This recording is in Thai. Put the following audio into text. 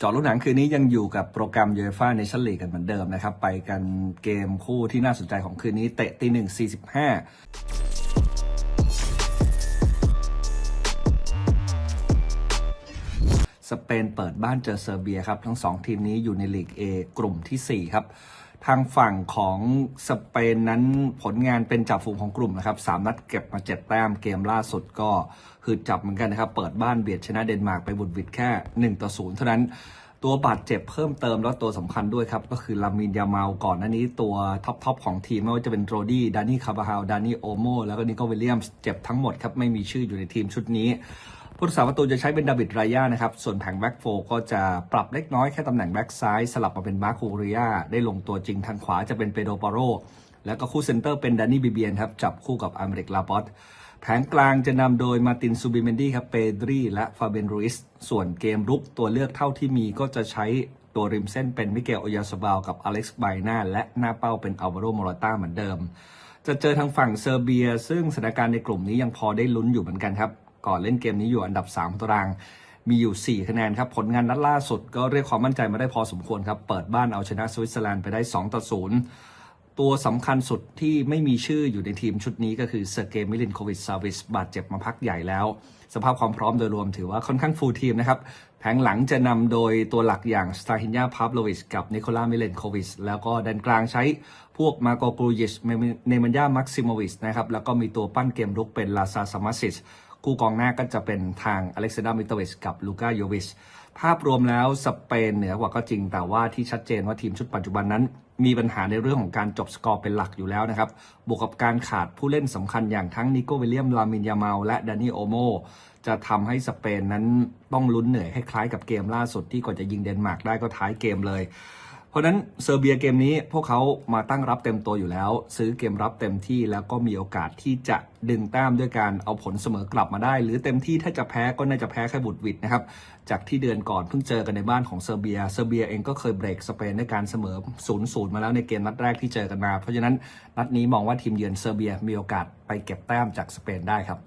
จอรุ่นหนังคืนนี้ยังอยู่กับโปรแกรมยูเอฟ่าในชั้นลีกกันเหมือนเดิมนะครับ ไปกันเกมคู่ที่น่าสนใจของคืนนี้เตะตีหนึ่งสี่สิบห้าสเปนเปิดบ้านเจอเซอร์เบียครับ ทั้งสองทีมนี้อยู่ในลีก A กลุ่มที่ 4 ครับ ทางฝั่งของสเปนนั้นผลงานเป็นจ่าฝูงของกลุ่มนะครับสามนัดเก็บมาเจ็ดแต้มเกมล่าสุดก็หืดจับเหมือนกันนะครับ เปิดบ้านเบียดชนะเดนมาร์กไปบุดวิดแค่ 1 ต่อ0เท่านั้นตัวบาดเจ็บเพิ่มเติมแล้วตัวสำคัญด้วยครับ ก็คือลามินยาเมาลก่อนหน้านี้ตัวท็อปทอปของทีม ไม่ว่าจะเป็นโรดี้ดานี่คาบาฮาลดานี่โอโมแล้วก็นิโคลวิลเลียมส์เจ็บทั้งหมดครับ ไม่มีชื่ออยู่ในทีมชุดนี้ ผู้รักษาประตูจะใช้เป็นดาวิดรายานะครับ ส่วนแผงแบ็กโฟก็จะปรับเล็กน้อยแค่ตำแหน่งแบ็กซ้ายสลับมาเป็นมาร์คูริยาได้ลงตัวจริงทางขวาจะเป็นเปโดปาโร แล้วก็คู่เซนเตอร์เป็นดานนี่บิเบียนครับ จับคู่กับอเมริกลาปอตแผงกลางจะนำโดยมาตินซูบิเมนดี้ครับเปดรีและฟาเบนรูอิสส่วนเกมรุกตัวเลือกเท่าที่มีก็จะใช้ตัวริมเส้นเป็นมิเกลโอยาสบาลกับอเล็กซ์ไบนาและหน้าเป้าเป็นอัลวาโรโมราต้าเหมือนเดิม จะเจอทางฝั่งเซอร์เบีย ซึ่งสถานการณ์ในกลุ่มนี้ยังพอได้ลุ้นอยู่เหมือนกันครับ ก่อนเล่นเกมนี้อยู่อันดับ3ของตาราง มีอยู่ 4 คะแนนครับ ผลงานนัดล่าสุดก็เรียกความมั่นใจมาได้พอสมควรครับ เปิดบ้านเอาชนะสวิตเซอร์แลนด์ไปได้2ต่อ0ตัวสำคัญสุดที่ไม่มีชื่ออยู่ในทีมชุดนี้ก็คือเซอร์เกย์มิลินโควิชซาวิสบาดเจ็บมาพักใหญ่แล้ว สภาพความพร้อมโดยรวมถือว่าค่อนข้างฟูลทีมนะครับแผงหลังจะนำโดยตัวหลักอย่างสตาฮินยาพา v โลวิชกับนิโคลามิเลนโควิชแล้วก็แดนกลางใช้พวกมาโกปูยิชเนมันยามักซิโมวิชนะครับ แล้วก็มีตัวปั้นเกมรุกเป็นลาซาซามาซิช คู่กองหน้าก็จะเป็นทางอเล็กซานดร์มิโตวิชกับลูก้าโยวิชภาพรวมแล้วสเปนเหนือกว่าก็จริง แต่ว่าที่ชัดเจนว่าทีมชุดปัจจุบันนั้น มีปัญหาในเรื่องของการจบสกอร์เป็นหลักอยู่แล้วนะครับ บวกกับการขาดผู้เล่นสำคัญอย่างทั้งนิโกวิลเลียม ลามินยาเมาลและดานิโอโม จะทำให้สเปนนั้นต้องลุ้นเหนื่อยคล้ายๆกับเกมล่าสุดที่กว่าจะยิงเดนมาร์กได้ก็ท้ายเกมเลย ราะนั้นเซอร์เบียเกมนี้พวกเขามาตั้งรับเต็มตัวอยู่แล้ว ซื้อเกมรับเต็มที่แล้วก็มีโอกาสที่จะดึงแต้มด้วยการเอาผลเสมอกลับมาได้ หรือเต็มที่ถ้าจะแพ้ก็น่าจะแพ้แค่บุดหวิดนะครับจากที่เดือนก่อนเพิ่งเจอกันในบ้านของเซอร์เบีย เซอร์เบียเองก็เคยเบรกสเปนในการเสมอ0ูนย์มาแล้วในเกมนัดแรกที่เจอกันมา เพราะฉะนั้นนัดนี้มองว่าทีมเยือนเซอร์เบียมีโอกาสไปเก็บแต้มจากสเปนได้ครับ